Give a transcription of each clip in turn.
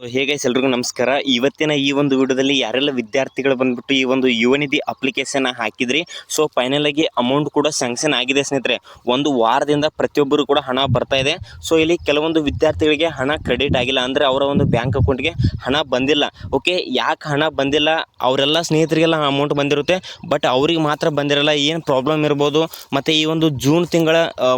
So ಹೇಗೆ ಎಲ್ರಿಗೂ ನಮಸ್ಕಾರ. ಇವತ್ತಿನ ಈ ಒಂದು ವಿಡಿಯೋದಲ್ಲಿ ಯಾರೆಲ್ಲ ವಿದ್ಯಾರ್ಥಿಗಳು ಬಂದ್ಬಿಟ್ಟು ಈ ಒಂದು ಯುವನಿಧಿ ಅಪ್ಲಿಕೇಶನ್ ಹಾಕಿದ್ರಿ ಸೊ ಫೈನಲ್ ಆಗಿ ಅಮೌಂಟ್ ಕೂಡ ಸ್ಯಾಂಕ್ಷನ್ ಆಗಿದೆ ಸ್ನೇಹಿತರೆ. ಒಂದು ವಾರದಿಂದ ಪ್ರತಿಯೊಬ್ಬರು ಕೂಡ ಹಣ ಬರ್ತಾ ಇದೆ. ಸೊ ಇಲ್ಲಿ ಕೆಲವೊಂದು ವಿದ್ಯಾರ್ಥಿಗಳಿಗೆ ಹಣ ಕ್ರೆಡಿಟ್ ಆಗಿಲ್ಲ ಅಂದರೆ ಅವರ ಒಂದು ಬ್ಯಾಂಕ್ ಅಕೌಂಟ್ಗೆ ಹಣ ಬಂದಿಲ್ಲ. ಓಕೆ ಯಾಕೆ ಹಣ ಬಂದಿಲ್ಲ? ಅವರೆಲ್ಲ ಸ್ನೇಹಿತರಿಗೆಲ್ಲ ಅಮೌಂಟ್ ಬಂದಿರುತ್ತೆ ಬಟ್ ಅವ್ರಿಗೆ ಮಾತ್ರ ಬಂದಿರಲ್ಲ. ಏನು ಪ್ರಾಬ್ಲಮ್ ಇರ್ಬೋದು? ಮತ್ತು ಈ ಒಂದು ಜೂನ್ ತಿಂಗಳ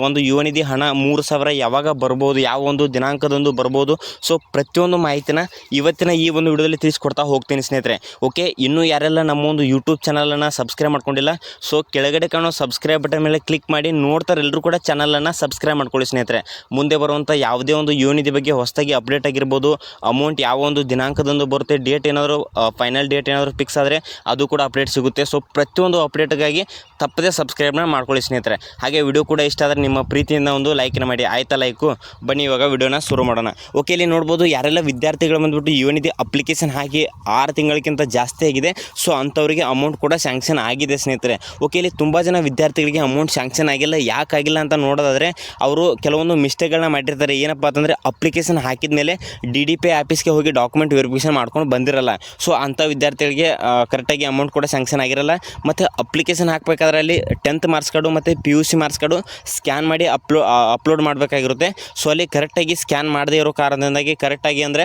ಒಂದು ಯುವನಿಧಿ ಹಣ ಮೂರು ಸಾವಿರ ಯಾವಾಗ ಬರ್ಬೋದು? ಯಾವ ಒಂದು ದಿನಾಂಕದಂದು ಬರ್ಬೋದು? ಸೊ ಪ್ರತಿಯೊಂದು ಮಾಹಿತಿನ ಇವತ್ತಿನ ಈ ಒಂದು ವಿಡಿಯೋದಲ್ಲಿ ತಿಳಿಸ್ಕೊಡ್ತಾ ಹೋಗ್ತೀನಿ ಸ್ನೇಹಿತರೆ. ಓಕೆ ಇನ್ನೂ ಯಾರೆಲ್ಲ ನಮ್ಮ ಒಂದು ಯೂಟ್ಯೂಬ್ ಚಾನಲನ್ನು ಸಬ್ಸ್ಕ್ರೈಬ್ ಮಾಡ್ಕೊಂಡಿಲ್ಲ ಸೊ ಕೆಳಗಡೆ ಕಾಣೋ ಸಬ್ಸ್ಕ್ರೈಬ್ ಬಟನ್ ಮೇಲೆ ಕ್ಲಿಕ್ ಮಾಡಿ ನೋಡ್ತಾರೆ ಎಲ್ಲರೂ ಕೂಡ ಚಾನಲನ್ನು ಸಬ್ಸ್ಕ್ರೈಬ್ ಮಾಡ್ಕೊಳ್ಳಿ ಸ್ನೇಹಿತರೆ. ಮುಂದೆ ಬರುವಂಥ ಯಾವುದೇ ಒಂದು ಯುವನಿಧಿ ಬಗ್ಗೆ ಹೊಸದಾಗಿ ಅಪ್ಡೇಟ್ ಆಗಿರ್ಬೋದು ಅಮೌಂಟ್ ಯಾವ ಒಂದು ದಿನಾಂಕದಂದು ಬರುತ್ತೆ ಡೇಟ್ ಏನಾದರೂ ಫೈನಲ್ ಡೇಟ್ ಏನಾದರೂ ಫಿಕ್ಸ್ ಆದರೆ ಅದು ಕೂಡ ಅಪ್ಡೇಟ್ ಸಿಗುತ್ತೆ. ಸೊ ಪ್ರತಿಯೊಂದು ಅಪ್ಡೇಟ್ಗಾಗಿ ತಪ್ಪದೇ ಸಬ್ಸ್ಕ್ರೈಬ್ನ ಮಾಡ್ಕೊಳ್ಳಿ ಸ್ನೇಹಿತರೆ. ಹಾಗೆ ವಿಡಿಯೋ ಕೂಡ ಇಷ್ಟ ಆದರೆ ನಿಮ್ಮ ಪ್ರೀತಿಯಿಂದ ಒಂದು ಲೈಕ್ನ ಮಾಡಿ. ಆಯ್ತಾ ಲೈಕು ಬನ್ನಿ ಇವಾಗ ವಿಡಿಯೋನ ಶುರು ಮಾಡೋಣ. ಓಕೆ ಇಲ್ಲಿ ನೋಡ್ಬೋದು ಯಾರೆಲ್ಲ ವಿದ್ಯಾರ್ಥಿಗಳು ಬಂದ್ಬಿಟ್ಟು ಯುವನಿಧಿ ಅಪ್ಲಿಕೇಶನ್ ಹಾಕಿ ಆರು ತಿಂಗಳಿಗಿಂತ ಜಾಸ್ತಿ ಆಗಿದೆ. ಸೊ ಅಂಥವರಿಗೆ ಅಮೌಂಟ್ ಕೂಡ ಸ್ಯಾಂಕ್ಷನ್ ಆಗಿದೆ ಸ್ನೇಹಿತರೆ. ಓಕೆ ಇಲ್ಲಿ ತುಂಬ ಜನ ವಿದ್ಯಾರ್ಥಿಗಳಿಗೆ ಅಮೌಂಟ್ ಸ್ಯಾಂಕ್ಷನ್ ಆಗಿಲ್ಲ. ಯಾಕೆ ಆಗಿಲ್ಲ ಅಂತ ನೋಡೋದಾದರೆ, ಅವರು ಕೆಲವೊಂದು ಮಿಸ್ಟೇಕ್ಗಳನ್ನ ಮಾಡಿರ್ತಾರೆ. ಏನಪ್ಪ ಅಂತಂದರೆ ಅಪ್ಲಿಕೇಶನ್ ಹಾಕಿದ ಮೇಲೆ ಡಿ ಡಿ ಪಿ ಆಫೀಸ್ಗೆ ಹೋಗಿ ಡಾಕ್ಯುಮೆಂಟ್ ವೆರಿಫಿಕೇಷನ್ ಮಾಡ್ಕೊಂಡು ಬಂದಿರಲ್ಲ. ಸೊ ಅಂಥ ವಿದ್ಯಾರ್ಥಿಗಳಿಗೆ ಕರೆಕ್ಟಾಗಿ ಅಮೌಂಟ್ ಕೂಡ ಸ್ಯಾಂಕ್ಷನ್ ಆಗಿರಲ್ಲ. ಮತ್ತು ಅಪ್ಲಿಕೇಶನ್ ಹಾಕಬೇಕಾದ್ರೆ ಅಲ್ಲಿ ಟೆಂತ್ ಮಾರ್ಕ್ಸ್ ಕಾರ್ಡು ಮತ್ತು P U C marks card scan ಮಾಡಿ ಅಪ್ಲೋ ಅಪ್ಲೋಡ್ ಮಾಡಬೇಕಾಗಿರುತ್ತೆ. ಸೊ ಅಲ್ಲಿ ಕರೆಕ್ಟಾಗಿ ಸ್ಕ್ಯಾನ್ ಮಾಡದೇ ಇರೋ ಕಾರಣದಿಂದಾಗಿ ಕರೆಕ್ಟಾಗಿ ಅಂದರೆ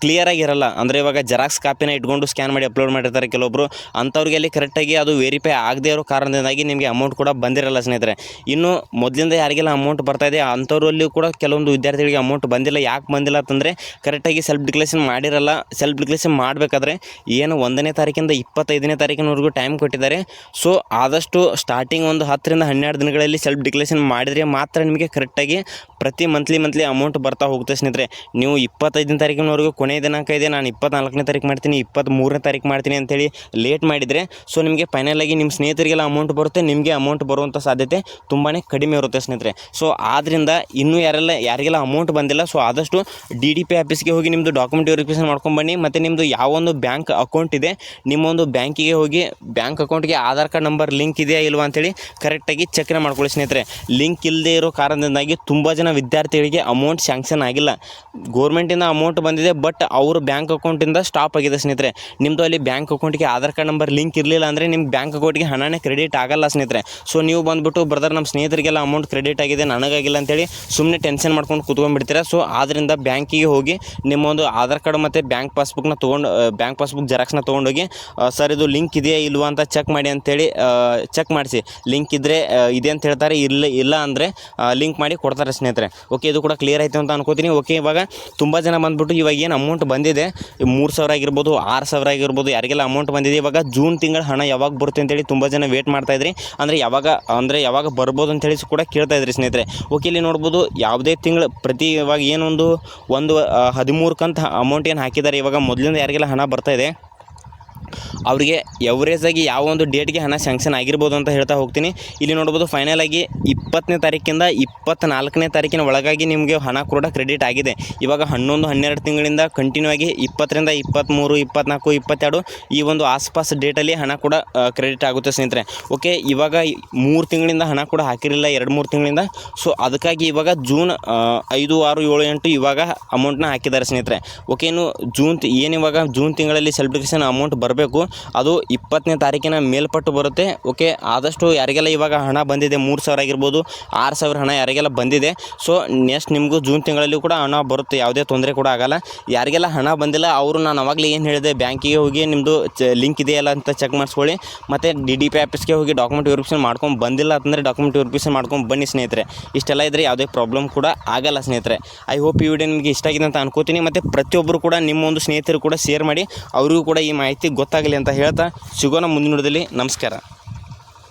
ಕ್ಲಿಯರಾಗಿ ಇರಲ್ಲ ಅಂದರೆ ಇವಾಗ ಜೆರಾಕ್ಸ್ ಕಾಪಿನ ಇಟ್ಕೊಂಡು ಸ್ಕ್ಯಾನ್ ಮಾಡಿ ಅಪ್ಲೋಡ್ ಮಾಡಿರ್ತಾರೆ ಕೆಲವೊಬ್ಬರು ಅಂಥವ್ರಿಗೆ ಅಲ್ಲಿ ಕರೆಕ್ಟಾಗಿ ಅದು ವೆರಿಫೈ ಆಗದೇ ಇರೋ ಕಾರಣದಿಂದಾಗಿ ನಿಮಗೆ ಅಮೌಂಟ್ ಕೂಡ ಬಂದಿರಲ್ಲ ಸ್ನೇಹಿತರೆ. ಇನ್ನು ಮೊದಲಿಂದ ಯಾರಿಗೆಲ್ಲ ಅಮೌಂಟ್ ಬರ್ತಾ ಇದೆ ಅಂಥವ್ರಲ್ಲಿ ಕೂಡ ಕೆಲವೊಂದು ವಿದ್ಯಾರ್ಥಿಗಳಿಗೆ ಅಮೌಂಟ್ ಬಂದಿಲ್ಲ. ಯಾಕೆ ಬಂದಿಲ್ಲ ಅಂತಂದರೆ ಕರೆಕ್ಟಾಗಿ ಸೆಲ್ಫ್ ಡಿಕ್ಲೇಷನ್ ಮಾಡಿರಲ್ಲ. ಸೆಲ್ಫ್ ಡಿಕ್ಲೇಷನ್ ಮಾಡಬೇಕಾದ್ರೆ ಏನು ಒಂದನೇ ತಾರೀಕಿಂದ ಇಪ್ಪತ್ತೈದನೇ ತಾರೀಕಿನವರೆಗೂ ಟೈಮ್ ಕೊಟ್ಟಿದ್ದಾರೆ. ಸೊ ಆದಷ್ಟು ಸ್ಟಾರ್ಟಿಂಗ್ ಒಂದು ಹತ್ತರಿಂದ ಹನ್ನೆರಡು ದಿನಗಳಲ್ಲಿ ಸೆಲ್ಫ್ ಡಿಕ್ಲೇಷನ್ ಮಾಡಿದರೆ ಮಾತ್ರ ನಿಮಗೆ ಕರೆಕ್ಟಾಗಿ ಪ್ರತಿ ಮಂತ್ಲಿ ಮಂತ್ಲಿ ಅಮೌಂಟ್ ಬರ್ತಾ ಹೋಗುತ್ತೆ ಸ್ನೇಹಿತರೆ. ನೀವು ಇಪ್ಪತ್ತೈದನೇ ತಾರೀಕಿನವರೆಗೂ ಕೊನೆಯ ದಿನಾಂಕ ಇದೆ. ನಾನು ಇಪ್ಪತ್ನಾಲ್ಕನೇ ತಾರೀಕು ಮಾಡ್ತೀನಿ ಇಪ್ಪತ್ತ್ಮೂರನೇ ತಾರೀಕು ಮಾಡ್ತೀನಿ ಅಂತೇಳಿ ಲೇಟ್ ಮಾಡಿದರೆ. ಸೊ ನಿಮಗೆ ಫೈನಲ್ ಆಗಿ ನಿಮ್ಮ ಸ್ನೇಹಿತರಿಗೆಲ್ಲ ಅಮೌಂಟ್ ಬರುತ್ತೆ. ನಿಮಗೆ ಅಮೌಂಟ್ ಬರುವಂಥ ಸಾಧ್ಯತೆ ತುಂಬಾ ಕಡಿಮೆ ಇರುತ್ತೆ ಸ್ನೇಹಿತರೆ. ಸೊ ಆದ್ದರಿಂದ ಇನ್ನೂ ಯಾರೆಲ್ಲ ಯಾರಿಗೆಲ್ಲ ಅಮೌಂಟ್ ಬಂದಿಲ್ಲ ಸೊ ಆದಷ್ಟು ಡಿ ಡಿ ಪಿ ಆಫೀಸ್ಗೆ ಹೋಗಿ ನಿಮ್ಮದು ಡಾಕ್ಯುಮೆಂಟ್ ವೆರಿಫಿಕೇಷನ್ ಮಾಡ್ಕೊಂಬನ್ನಿ ಮತ್ತು ನಿಮ್ಮದು ಯಾವೊಂದು ಬ್ಯಾಂಕ್ ಅಕೌಂಟ್ ಇದೆ ನಿಮ್ಮ ಒಂದು ಬ್ಯಾಂಕಿಗೆ ಹೋಗಿ ಬ್ಯಾಂಕ್ ಅಕೌಂಟ್ಗೆ ಆಧಾರ್ ಕಾರ್ಡ್ ನಂಬರ್ ಲಿಂಕ್ ಇದೆಯಾ ಇಲ್ವಾ ಅಂತೇಳಿ ಕರೆಕ್ಟಾಗಿ ಚೆಕ್ನ ಮಾಡ್ಕೊಳ್ಳಿ ಸ್ನೇಹಿತರೆ. ಲಿಂಕ್ ಇಲ್ಲದೆ ಇರೋ ಕಾರಣದಿಂದಾಗಿ ತುಂಬ ಜನ ವಿದ್ಯಾರ್ಥಿಗಳಿಗೆ ಅಮೌಂಟ್ ಸ್ಯಾಂಕ್ಷನ್ ಆಗಿಲ್ಲ. ಗೌರ್ಮೆಂಟಿಂದ ಅಮೌಂಟ್ ಬಂದಿದೆ ಬಟ್ ಅವ್ರ ಬ್ಯಾಂಕ್ ಅಕೌಂಟಿಂದ ಸ್ಟಾಪ್ ಆಗಿದೆ ಸ್ನೇಹಿತರೆ. ನಿಮ್ಮದು ಅಲ್ಲಿ ಬ್ಯಾಂಕ್ ಅಕೌಂಟ್ಗೆ ಆಧಾರ್ ಕಾರ್ಡ್ ನಂಬರ್ ಲಿಂಕ್ ಇರಲಿಲ್ಲ ಅಂದರೆ ನಿಮ್ಮ ಬ್ಯಾಂಕ್ ಅಕೌಂಟ್ಗೆ ಹಣನೇ ಕ್ರೆಡಿಟ್ ಆಗಲ್ಲ ಸ್ನೇಹಿತರೆ. ಸೊ ನೀವು ಬಂದುಬಿಟ್ಟು ಬ್ರದರ್ ನಮ್ಮ ಸ್ನೇಹಿತರಿಗೆಲ್ಲ ಅಮೌಂಟ್ ಕ್ರೆಡಿಟ್ ಆಗಿದೆ, ನನಗಾಗಿಲ್ಲ ಅಂತೇಳಿ ಸುಮ್ಮನೆ ಟೆನ್ಷನ್ ಮಾಡ್ಕೊಂಡು ಕೂತ್ಕೊಂಡ್ಬಿಡ್ತೀರಾ? ಸೊ ಆದ್ದರಿಂದ ಬ್ಯಾಂಕಿಗೆ ಹೋಗಿ ನಿಮ್ಮ ಒಂದು ಆಧಾರ್ ಕಾರ್ಡ್ ಮತ್ತು ಬ್ಯಾಂಕ್ ಪಾಸ್ಬುಕ್ನ ತೊಗೊಂಡು ಬ್ಯಾಂಕ್ ಪಾಸ್ಬುಕ್ ಜೆರಾಕ್ಸ್ನ ತೊಗೊಂಡೋಗಿ ಸರ್, ಇದು ಲಿಂಕ್ ಇದೆಯಾ ಇಲ್ವಾ ಅಂತ ಚೆಕ್ ಮಾಡಿ ಅಂತೇಳಿ ಚೆಕ್ ಮಾಡಿಸಿ. ಲಿಂಕ್ ಇದ್ದರೆ ಇದೆ ಅಂತ ಹೇಳ್ತಾರೆ, ಇಲ್ಲ ಇಲ್ಲ ಅಂದರೆ ಲಿಂಕ್ ಮಾಡಿ ಕೊಡ್ತಾರೆ ಸ್ನೇಹಿತರೆ. ಓಕೆ ಇದು ಕೂಡ ಕ್ಲಿಯರ್ ಆಯಿತು ಅಂತ ಅನ್ಕೋತೀನಿ. ಓಕೆ ಇವಾಗ ತುಂಬ ಜನ ಬಂದ್ಬಿಟ್ಟು ಇವಾಗ ಏನು ಅಮೌಂಟ್ ಬಂದಿದೆ? ಮೂರು ಸಾವಿರ ಆಗಿರ್ಬೋದು, ಆರು ಸಾವಿರ ಆಗಿರ್ಬೋದು, ಯಾರಿಗೆಲ್ಲ ಅಮೌಂಟ್ ಬಂದಿದೆ? ಇವಾಗ ಜೂನ್ ತಿಂಗಳ ಹಣ ಯಾವಾಗ ಬರುತ್ತೆ ಅಂತೇಳಿ ತುಂಬ ಜನ ವೇಟ್ ಮಾಡ್ತಾ ಇದ್ರಿ. ಅಂದರೆ ಯಾವಾಗ ಅಂದರೆ ಯಾವಾಗ ಬರ್ಬೋದು ಅಂತೇಳಿ ಕೂಡ ಕೇಳ್ತಾ ಇದ್ರಿ ಸ್ನೇಹಿತರೆ. ಓಕೆ ಇಲ್ಲಿ ನೋಡ್ಬೋದು ಯಾವುದೇ ತಿಂಗಳು ಪ್ರತಿ ಇವಾಗ ಏನೊಂದು ಒಂದು ಹದಿಮೂರು ಕಂತ ಅಮೌಂಟ್ ಏನು ಹಾಕಿದ್ದಾರೆ? ಇವಾಗ ಮೊದಲಿಂದ ಯಾರಿಗೆಲ್ಲ ಹಣ ಬರ್ತಾ ಇದೆ? ಅವರಿಗೆ ಎವರೇಜಾಗಿ ಯಾವ ಒಂದು ಡೇಟ್ಗೆ ಹಣ ಸ್ಯಾಂಕ್ಷನ್ ಆಗಿರ್ಬೋದು ಅಂತ ಹೇಳ್ತಾ ಹೋಗ್ತೀನಿ. ಇಲ್ಲಿ ನೋಡ್ಬೋದು ಫೈನಲ್ ಆಗಿ ಇಪ್ಪತ್ತನೇ ತಾರೀಕಿಂದ ಇಪ್ಪತ್ತ್ನಾಲ್ಕನೇ ತಾರೀಕಿನ ಒಳಗಾಗಿ ನಿಮಗೆ ಹಣ ಕೂಡ ಕ್ರೆಡಿಟ್ ಆಗಿದೆ. ಇವಾಗ ಹನ್ನೊಂದು, ಹನ್ನೆರಡು ತಿಂಗಳಿಂದ ಕಂಟಿನ್ಯೂ ಆಗಿ ಇಪ್ಪತ್ತರಿಂದ ಇಪ್ಪತ್ತ್ಮೂರು ಇಪ್ಪತ್ನಾಲ್ಕು, ಇಪ್ಪತ್ತೆರಡು ಈ ಒಂದು ಆಸ್ಪಾಸ್ ಡೇಟಲ್ಲಿ ಹಣ ಕೂಡ ಕ್ರೆಡಿಟ್ ಆಗುತ್ತೆ ಸ್ನೇಹಿತರೆ. ಓಕೆ ಇವಾಗ ಮೂರು ತಿಂಗಳಿಂದ ಹಣ ಕೂಡ ಹಾಕಿರಲಿಲ್ಲ, ಎರಡು, ಮೂರು ತಿಂಗಳಿಂದ. ಸೊ ಅದಕ್ಕಾಗಿ ಇವಾಗ ಜೂನ್ ಐದು, ಆರು, ಏಳು, ಎಂಟು ಇವಾಗ ಅಮೌಂಟ್ನ ಹಾಕಿದ್ದಾರೆ ಸ್ನೇಹಿತರೆ. ಓಕೆ ಇನ್ನು ಜೂನ್ ಏನು ಇವಾಗ ಜೂನ್ ತಿಂಗಳಲ್ಲಿ ಸೆಲೆಬ್ರೇಷನ್ ಅಮೌಂಟ್ ಬರಬೇಕು. ಅದು ಇಪ್ಪತ್ತನೇ ತಾರೀಕಿನ ಮೇಲ್ಪಟ್ಟು ಬರುತ್ತೆ. ಓಕೆ, ಆದಷ್ಟು ಯಾರಿಗೆಲ್ಲ ಇವಾಗ ಹಣ ಬಂದಿದೆ, ಮೂರು ಸಾವಿರ ಆಗಿರ್ಬೋದು, ಆರು ಸಾವಿರ ಹಣ ಯಾರಿಗೆಲ್ಲ ಬಂದಿದೆ, ಸೊ ನೆಕ್ಸ್ಟ್ ನಿಮಗೂ ಜೂನ್ ತಿಂಗಳಲ್ಲಿ ಕೂಡ ಹಣ ಬರುತ್ತೆ, ಯಾವುದೇ ತೊಂದರೆ ಕೂಡ ಆಗಲ್ಲ. ಯಾರಿಗೆಲ್ಲ ಹಣ ಬಂದಿಲ್ಲ, ಅವರು ನಾನು ಅವಾಗಲೇ ಏನು ಹೇಳಿದೆ, ಬ್ಯಾಂಕಿಗೆ ಹೋಗಿ ನಿಮ್ಮದು ಲಿಂಕ್ ಇದೆಯಲ್ಲ ಅಂತ ಚೆಕ್ ಮಾಡಿಸ್ಕೊಳ್ಳಿ, ಮತ್ತು ಡಿ ಡಿ ಪಿ ಆಫೀಸ್ಗೆ ಹೋಗಿ ಡಾಕ್ಯುಮೆಂಟ್ ವೆರಿಫಿಕೇಷನ್ ಮಾಡ್ಕೊಂಡು ಬಂದಿಲ್ಲ ಅಂತಂದರೆ ಡಾಕ್ಯುಮೆಂಟ್ ವೆರಿಫಿಕೇಷನ್ ಮಾಡ್ಕೊಂಡು ಬನ್ನಿ ಸ್ನೇಹಿತರೆ. ಇಷ್ಟೆಲ್ಲ ಇದ್ದರೆ ಯಾವುದೇ ಪ್ರಾಬ್ಲಮ್ ಕೂಡ ಆಗಲ್ಲ ಸ್ನೇಹಿತರೆ. ಐ ಹೋಪ್ ಈ ವಿಡಿಯೋ ನಿಮಗೆ ಇಷ್ಟ ಆಗಿದೆ ಅಂತ ಅನ್ಕೋತೀನಿ, ಮತ್ತು ಪ್ರತಿಯೊಬ್ಬರು ಕೂಡ ನಿಮ್ಮ ಒಂದು ಸ್ನೇಹಿತರು ಕೂಡ ಶೇರ್ ಮಾಡಿ, ಅವರಿಗೂ ಕೂಡ ಈ ಮಾಹಿತಿ ಗೊತ್ತಾಗಲಿ ಅಂತ ಹೇಳ್ತಾ ಸಿಗೋಣ ಮುಂದಿನ ನೋಡಿದಲ್ಲಿ. ನಮಸ್ಕಾರ.